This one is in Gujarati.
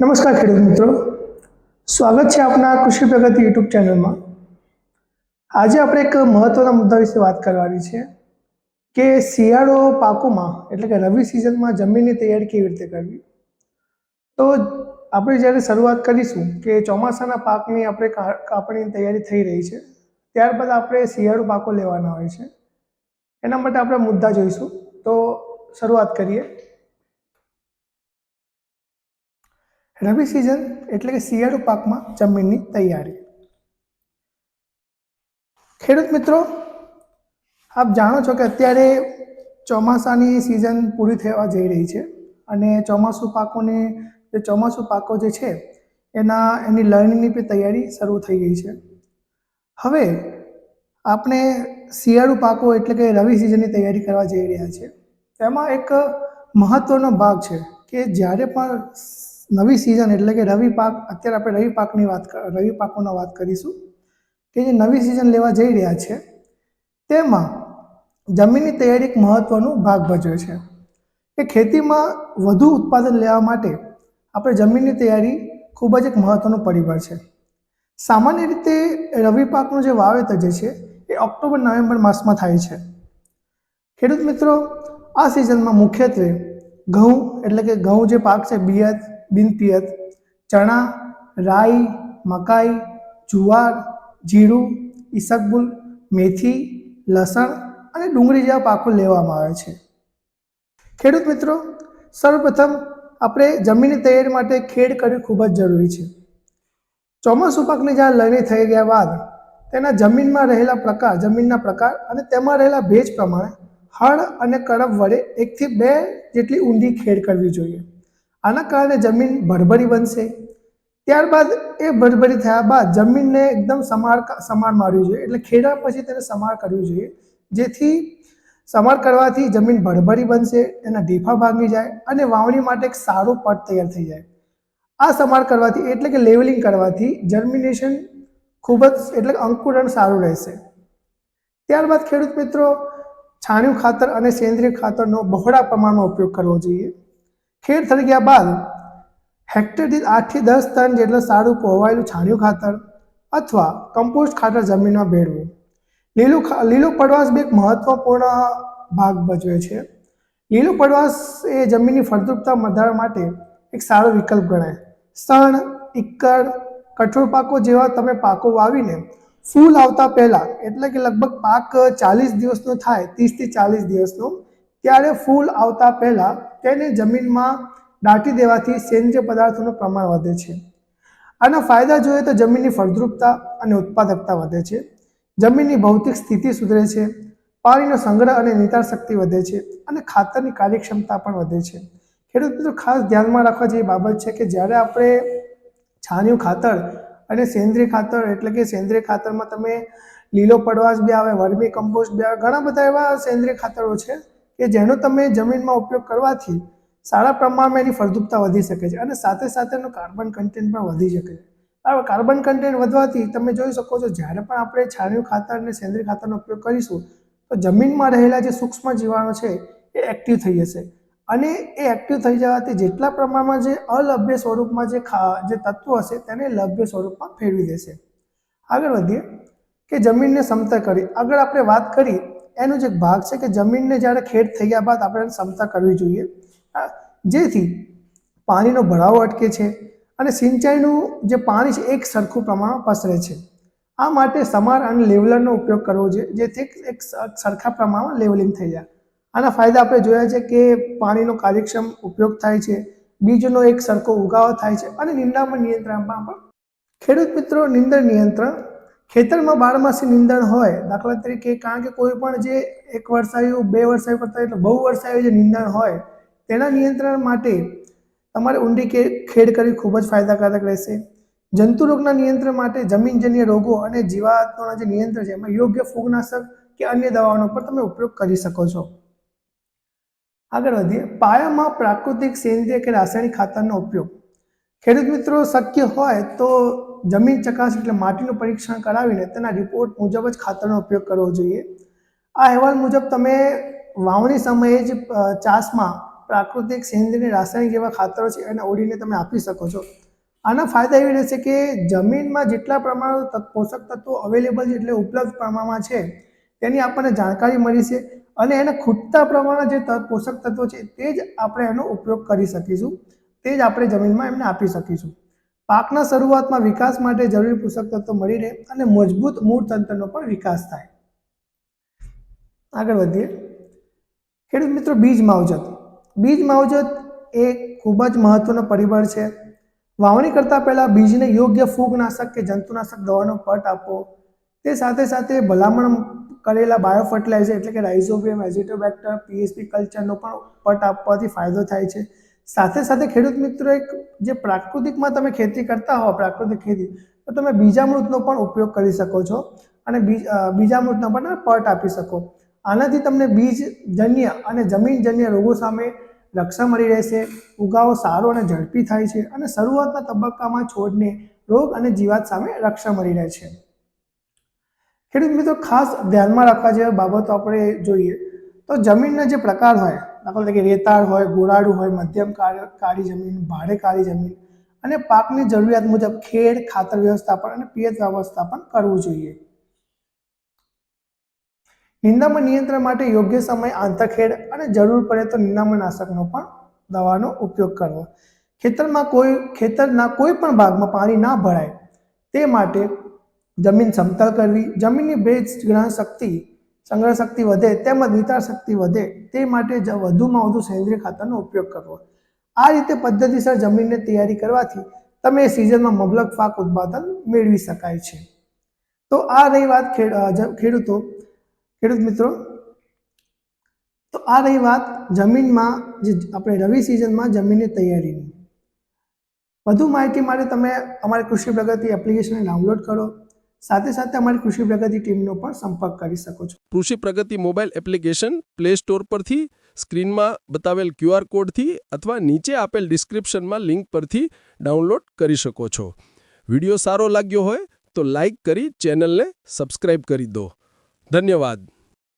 નમસ્કાર ખેડૂત મિત્રો. સ્વાગત છે આપના કૃષિ પ્રગતિ યુટ્યુબ ચેનલમાં. આજે આપણે એક મહત્વના મુદ્દા વિશે વાત કરવાની છે કે શિયાળો પાકોમાં, એટલે કે રવિ સિઝનમાં જમીનની તૈયારી કેવી રીતે કરવી? તો આપણે જ્યારે શરૂઆત કરીશું કે ચોમાસાના પાકની આપણે કાપણીની તૈયારી થઈ રહી છે, ત્યારબાદ આપણે શિયાળુ પાકો લેવાના હોય છે. એના માટે આપણે મુદ્દા જોઈશું. તો શરૂઆત કરીએ. રવિ સિઝન એટલે કે શિયાળુ પાકમાં જમીનની તૈયારી. ખેડૂત મિત્રો, આપ જાણો છો કે અત્યારે ચોમાસાની સિઝન પૂરી થવા જઈ રહી છે અને ચોમાસું પાકોને, જે ચોમાસું પાકો જે છે, એના, એની લણણીની પણ તૈયારી શરૂ થઈ ગઈ છે. હવે આપણે શિયાળુ પાકો એટલે કે રવિ સિઝનની તૈયારી કરવા જઈ રહ્યા છે તેમાં એક મહત્વનો ભાગ છે કે જ્યારે પણ નવી સિઝન એટલે કે રવિ પાક, અત્યારે આપણે રવિ પાકની વાત રવિ પાકોનો વાત કરીશું. કે જે નવી સિઝન લેવા જઈ રહ્યા છે, તેમાં જમીનની તૈયારી એક મહત્ત્વનો ભાગ ભજવે છે. કે ખેતીમાં વધુ ઉત્પાદન લેવા માટે આપણે જમીનની તૈયારી ખૂબ જ એક મહત્વનું પરિબળ છે. સામાન્ય રીતે રવિ પાકનું જે વાવેતર જે છે, એ ઓક્ટોબર, નવેમ્બર માસમાં થાય છે. ખેડૂત મિત્રો, આ સિઝનમાં મુખ્યત્વે ઘઉં, એટલે કે ઘઉં જે પાક છે બિયત બિનપિયત ચણા, રાઈ, મકાઈ, જુવાર, જીરું, ઈસકબુલ, મેથી, લસણ અને ડુંગળી જેવા પાકો લેવામાં આવે છે. ખેડૂત મિત્રો, સર્વપ્રથમ આપણે જમીનની તૈયારી માટે ખેડ કરવી ખૂબ જ જરૂરી છે. ચોમાસું પાકની જ્યાં લણણી થઈ ગયા બાદ, તેના જમીનમાં રહેલા પ્રકાર, જમીનના પ્રકાર અને તેમાં રહેલા ભેજ પ્રમાણે હળ અને કડપ વડે એકથી બે જેટલી ઊંડી ખેડ કરવી જોઈએ. આના કારણે જમીન ભરભરી બનશે. ત્યારબાદ એ ભરભરી થયા બાદ જમીનને એકદમ સમાર સમાર મારવી જોઈએ. એટલે ખેડા પછી તેને સમાર કરવી જોઈએ. જેથી સમાર કરવાથી જમીન ભરભરી બનશે એના ઢીફા ભાંગી જાય અને વાવણી માટે એક સારું પટ તૈયાર થઈ જાય. આ સમાર કરવાથી એટલે કે લેવલિંગ કરવાથી જર્મિનેશન ખૂબ જ, એટલે અંકુરણ સારું રહેશે. ત્યારબાદ ખેડૂત મિત્રો, છાણિયું ખાતર અને સેન્દ્રિય ખાતરનો બહોળા પ્રમાણમાં ઉપયોગ કરવો જોઈએ. ખેડ થઈ ગયા બાદ હેક્ટર દીઠ આઠથી દસ ટન જેટલું સારું પોવાયેલું છાણિયું ખાતર અથવા કમ્પોસ્ટ ખાતર જમીનમાં ભેળવું. લીલું લીલો પડવાશ બે એક મહત્વપૂર્ણ ભાગ ભજવે છે. લીલું પડવાશ એ જમીનની ફળદ્રુપતા વધારવા માટે એક સારો વિકલ્પ ગણાય. સણ ઇક્કડ કઠોળ પાકો જેવા તમે પાકો વાવીને ફૂલ આવતા પહેલાં, એટલે કે લગભગ પાક ચાલીસ દિવસનો થાય, ત્રીસથી ચાલીસ દિવસનો, ત્યારે ફૂલ આવતા પહેલાં તેને જમીનમાં દાટી દેવાથી સેન્દ્રિય પદાર્થોનું પ્રમાણ વધે છે. આના ફાયદા જોઈએ તો જમીનની ફળદ્રુપતા અને ઉત્પાદકતા વધે છે. જમીનની ભૌતિક સ્થિતિ સુધરે છે. પાણીનો સંગ્રહ અને નિતાર શક્તિ વધે છે અને ખાતરની કાર્યક્ષમતા પણ વધે છે. ખેડૂત મિત્રો ખાસ ધ્યાનમાં રાખવા જેવી બાબત છે કે જ્યારે આપણે છાણિયું ખાતર અને સેન્દ્રિય ખાતર એટલે કે સેન્દ્રિય ખાતરમાં તમે લીલો પડવાશ બી આવે, વર્મી કમ્પોસ્ટ બી આવે, ઘણા બધા એવા સેન્દ્રિય ખાતરો છે. કે જેનો તમે જમીનમાં ઉપયોગ કરવાથી સારા પ્રમાણમાં એની ફળદ્રુપતા વધી શકે છે અને સાથે સાથે એનું કાર્બન કન્ટેન્ટ પણ વધી શકે છે. આ કાર્બન કન્ટેન્ટ વધવાથી તમે જોઈ શકો છો, જ્યારે પણ આપણે છાણિયું ખાતર અને સેન્દ્રિય ખાતરનો ઉપયોગ કરીશું, તો જમીનમાં રહેલા જે સૂક્ષ્મ જીવાણુ છે એ એક્ટિવ થઈ જશે. અને એ એક્ટિવ થઈ જવાથી જેટલા પ્રમાણમાં જે અલભ્ય સ્વરૂપમાં જે ખા, જે તત્વો હશે તેને લભ્ય સ્વરૂપમાં ફેરવી દેશે. આગળ વધીએ કે જમીનને સમતલ કરી. આગળ આપણે વાત કરી એનો જે એક ભાગ છે કે જમીનને જ્યારે ખેડ થઈ ગયા બાદ આપણે ક્ષમતા કરવી જોઈએ. જેથી પાણીનો ભરાવો અટકે છે અને સિંચાઈનું જે પાણી છે એક સરખું પ્રમાણમાં પસરે છે. આ માટે સમાર અને લેવલરનો ઉપયોગ કરવો જોઈએ, જેથી એક સરખા પ્રમાણમાં લેવલિંગ થઈ જાય. આના ફાયદા આપણે જોયા છે કે પાણીનો કાર્યક્ષમ ઉપયોગ થાય છે, બીજનો એક સરખો ઉગાવો થાય છે અને નિંદામણ નિયંત્રણમાં પણ ખેડૂત મિત્રો નિંદર નિયંત્રણ ખેતરમાં બારમાસી નિંદણ હોય, દાખલા તરીકે કારણ કે કોઈ પણ જે એક વર્ષ આવ્યું, બે વર્ષ આવ્યું કરતા એટલે બહુ વર્ષાયું જે નિંદણ હોય, તેના નિયંત્રણ માટે તમારે ઊંડી કે ખેડ કરવી ખૂબ જ ફાયદાકારક રહેશે. જંતુ રોગના નિયંત્રણ માટે જમીનજન્ય રોગો અને જીવાતોના જે નિયંત્રણ છે, એમાં યોગ્ય ફૂગનાશક કે અન્ય દવાઓનો પણ તમે ઉપયોગ કરી શકો છો. આગળ વધીએ. પાયામાં પ્રાકૃતિક સેન્દ્રિય કે રાસાયણિક ખાતરનો ઉપયોગ. ખેડૂત મિત્રો શક્ય હોય તો જમીન ચકાસ એટલે માટીનું પરીક્ષણ કરાવીને તેના રિપોર્ટ મુજબ જ ખાતરનો ઉપયોગ કરવો જોઈએ. આ અહેવાલ મુજબ તમે વાવણી સમયે જ ચાસમાં પ્રાકૃતિક સેન્દ્રિય રાસાયણિક જેવા ખાતરો છે એને ઓળીને તમે આપી શકો છો. આના ફાયદા એવી રહેશે કે જમીનમાં જેટલા પ્રમાણમાં પોષક તત્વો અવેલેબલ છે એટલે ઉપલબ્ધ પ્રમાણમાં છે, તેની આપણને જાણકારી મળી છે અને એને ખૂટતા પ્રમાણમાં જે પોષક તત્વો છે તે જ આપણે એનો ઉપયોગ કરી શકીશું, તે જ આપણે જમીનમાં એમને આપી શકીશું. પાકના શરૂઆતમાં વિકાસ માટે જરૂરી પોષક તત્વો મળી રહે અને મજબૂત મૂળ તંત્રનો પણ વિકાસ થાય. આગળ વધીએ. ખેડૂત મિત્રો, બીજ માવજત. બીજ માવજત એ ખૂબ જ મહત્વનો પરિબળ છે. વાવણી કરતાં પહેલાં બીજને યોગ્ય ફૂગનાશક કે જંતુનાશક દવાનો પટ આપવો તે સાથે સાથે ભલામણ કરેલા બાયો એટલે કે રાઇઝોબિયમ એઝિટોબેક્ટર પીએસપી કલ્ચરનો પણ પટ આપવાથી ફાયદો થાય છે. સાથે સાથે ખેડૂત મિત્રો એક જે પ્રાકૃતિકમાં તમે ખેતી કરતા હો, પ્રાકૃતિક ખેતી, તો તમે બીજામૃતનો પણ ઉપયોગ કરી શકો છો અને બીજ બીજામૃતનો પણ પટ આપી શકો. આનાથી તમને બીજજન્ય અને જમીનજન્ય રોગો સામે રક્ષા મળી રહેશે, ઉગાવો સારો અને ઝડપી થાય છે અને શરૂઆતના તબક્કામાં છોડને રોગ અને જીવાત સામે રક્ષા મળી રહે છે. ખેડૂત મિત્રો ખાસ ધ્યાનમાં રાખવા જેવી બાબતો આપણે જોઈએ. તો જમીનના જે પ્રકાર હોય દાખલા તરીકે રેતાળ હોય ગોરાળુ હોય, મધ્યમ કાળ- જમીન, ભારે કાળી જમીન અને પાકની જરૂરિયાત મુજબ ખેડ, ખાતર વ્યવસ્થાપન અને પિયત વ્યવસ્થાપન કરવું જોઈએ. નિંદામણ નિયંત્રણ માટે યોગ્ય સમય આંતરખેડ અને જરૂર પડે તો નિંદામણનાશકનો પણ દવાનો ઉપયોગ કરવો. ખેતરમાં કોઈ, ખેતરના કોઈ પણ ભાગમાં પાણી ના ભરાય તે માટે જમીન સમતલ કરવી, જમીનની ભેજ ગ્રહણ શક્તિ સંગ્રહ શક્તિ વધે તેમજ નિતાર શક્તિ વધે તે માટે જ વધુમાં વધુ સેન્દ્રિય ખાતરનો ઉપયોગ કરવો. આ રીતે પદ્ધતિસર જમીનને તૈયારી કરવાથી તમે સિઝનમાં મબલક પાક ઉત્પાદન મેળવી શકાય છે. તો આ રહી વાત ખેડ- ખેડૂતો, ખેડૂત મિત્રો. તો આ રહી વાત જમીનમાં જે આપણે રવિ સિઝનમાં જમીનની તૈયારીની. વધુ માહિતી માટે તમે અમારી કૃષિ પ્રગતિ એપ્લિકેશનને ડાઉનલોડ કરો. સાથે સાથે અમારી કૃષિ પ્રગતિ ટીમનો પણ સંપર્ક કરી શકો છો. Krishi Pragati mobile application play store પરથી, સ્ક્રીનમાં બતાવેલ ક્યુઆર કોડથી અથવા નીચે આપેલ ડિસ્ક્રિપ્શનમાં લિંક પરથી ડાઉનલોડ કરી શકો છો. વીડિયો સારો લાગ્યો હોય તો લાઈક કરી ચેનલને સબસ્ક્રાઇબ કરી દો. ધન્યવાદ.